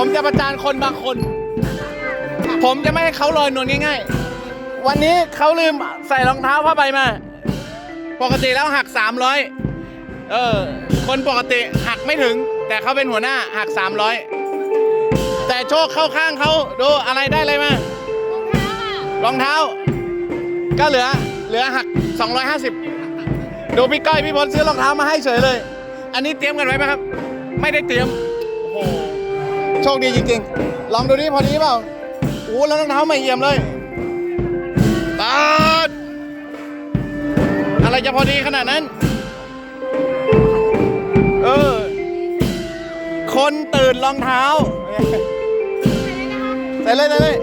ผมจะประจานคนบางคน ผมจะไม่ให้เขาลอยนวลง่ายๆ วันนี้เขาลืมใส่รองเท้าผ้าใบมา ปกติแล้วหัก 300 เออ คนปกติหักไม่ถึง แต่เขาเป็นหัวหน้าหัก 300 แต่โชคเข้าข้างเขาดูอะไรได้อะไรมารองเท้า ก็เหลือเหลือหัก 250 ดูพี่ก้อยพี่พลซื้อรองเท้ามาให้เฉยเลย อันนี้เตรียมกันไว้ไหมครับ ไม่ได้เตรียม โอ้โห โชคดีจริงๆ ลองดูนี่พอดีเปล่าโอ้แล้วรองเท้าใหม่เอี่ยมเลยตาดอะไรจะพอดีขนาดนั้น เออ คนตื่นรองเท้า ใส่เลยใส่เลย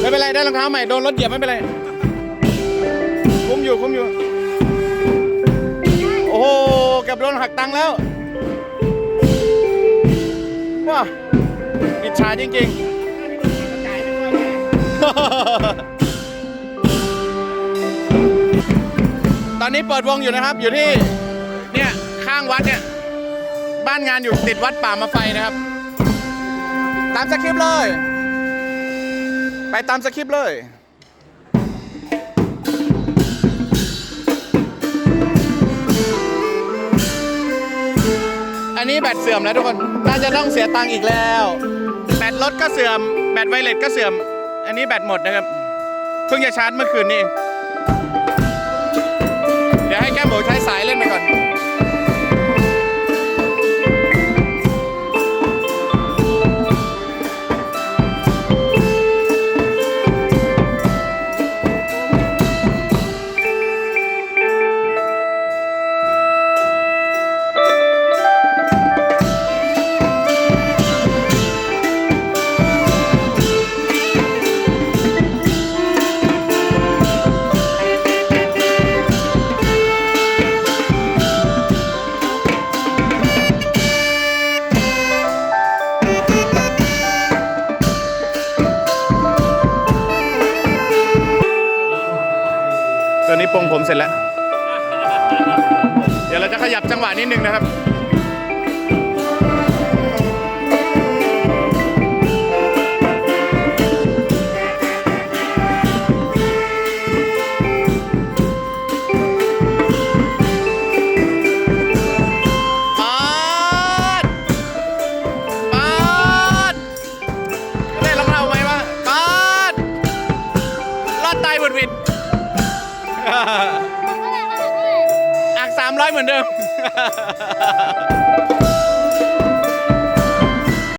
ไม่เป็นไร ได้รองเท้าใหม่โดนรถเหยียบไม่เป็นไร คุ้มอยู่คุ้มอยู่ โอ้โหเกือบโดนหักตังค์แล้ว ว่ะอิจฉาจริงๆ ตอนนี้เปิดวงอยู่นะครับ อยู่ที่เนี่ยข้างวัดเนี่ย บ้านงานอยู่ติดวัดป่ามาไฟนะครับ ตามสคริปต์เลย ไปตามสคริปต์เลย นี้แบตเสื่อมแล้วทุกคน น่าจะต้องเสียตังค์อีกแล้ว แบตรถก็เสื่อม แบตไวเลสก็เสื่อม อันนี้แบตหมดนะครับ เพิ่งจะชาร์จเมื่อคืนนี้เองเดี๋ยวให้แก้มโบใช้สายเล่นไปก่อน นี้ปรงผมเสร็จแล้ว เดี๋ยวเราจะขยับจังหวะนิดนึงนะครับปาดปาดได้รองเท้าไหมวะปาดรอดตายหวิด อักสามร้อยเหมือนเดิม